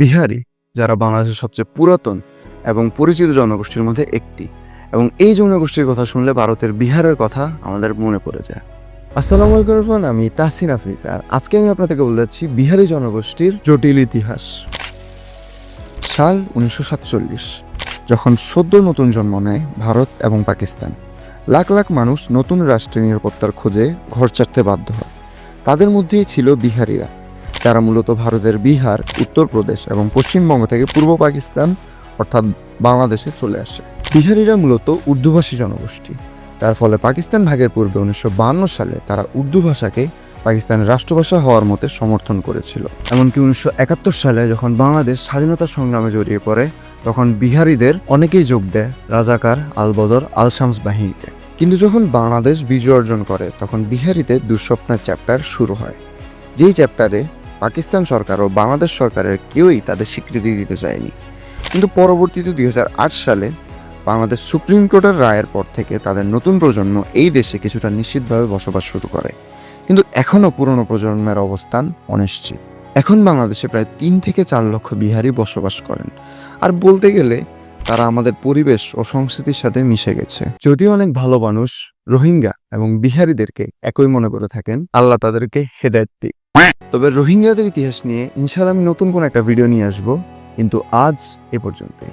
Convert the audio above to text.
বিহারি, যারা বাংলাদেশের সবচেয়ে পুরাতন এবং পরিচিত জনগোষ্ঠীর মধ্যে একটি। এবং এই জনগোষ্ঠীর কথা শুনলে ভারতের বিহারের কথা আমাদের মনে পড়ে যায়। আসসালামু আলাইকুম আমি তাসিন হাফিজ আর আজকে আমি আপনাদেরকে বলে যাচ্ছি বিহারি জনগোষ্ঠীর জটিল ইতিহাস। সাল উনিশশো সাতচল্লিশ, যখন সদ্য নতুন জন্ম নেয় ভারত এবং পাকিস্তান। লাখ লাখ মানুষ নতুন রাষ্ট্রের নিরাপত্তার খোঁজে ঘর ছাড়তে বাধ্য হয়। তাদের মধ্যেই ছিল বিহারিরা। যারা মূলত ভারতের বিহার, উত্তরপ্রদেশ এবং পশ্চিমবঙ্গ থেকে পূর্ব পাকিস্তান, অর্থাৎ বাংলাদেশে চলে আসে। বিহারিরা মূলত উর্দুভাষী জনগোষ্ঠী। তার ফলে পাকিস্তান ভাগের পূর্বে উনিশশো সালে তারা উর্দু ভাষাকে পাকিস্তানের রাষ্ট্রভাষা হওয়ার মতে সমর্থন করেছিল। এমনকি উনিশশো একাত্তর সালে যখন বাংলাদেশ স্বাধীনতা সংগ্রামে জড়িয়ে পড়ে, তখন বিহারিদের অনেকেই যোগ দেয় রাজাকার আলবদর আল শামস বাহিনীতে। কিন্তু যখন বাংলাদেশ বিজয় অর্জন করে, তখন বিহারিদের দুঃস্বপ্নের চ্যাপ্টার শুরু হয়। যেই চ্যাপ্টারে পাকিস্তান সরকার ও বাংলাদেশ সরকারের কেউই তাদের স্বীকৃতি দিতে চায়নি। কিন্তু পরবর্তীতে দুই হাজার আট সালে বাংলাদেশ সুপ্রিম কোর্টের রায়ের পর থেকে তাদের নতুন প্রজন্ম এই দেশে কিছুটা নিশ্চিতভাবে বসবাস শুরু করে। কিন্তু এখনও পুরনো প্রজন্মের অবস্থান অনিশ্চিত। এখন বাংলাদেশে প্রায় তিন থেকে চার লক্ষ বিহারি বসবাস করেন। আর বলতে গেলে তারা আমাদের পরিবেশ ও সংস্কৃতির সাথে মিশে গেছে। যদিও অনেক ভালো মানুষ, রোহিঙ্গা এবং বিহারিদেরকে একই মনে করে থাকেন, আল্লাহ তাদেরকে হেদায়ত দিক। তবে রোহিঙ্গাদের ইতিহাস নিয়ে ইনশাল্লাহ আমি নতুন কোনো একটা ভিডিও নিয়ে আসব। কিন্তু আজ এ পর্যন্তই।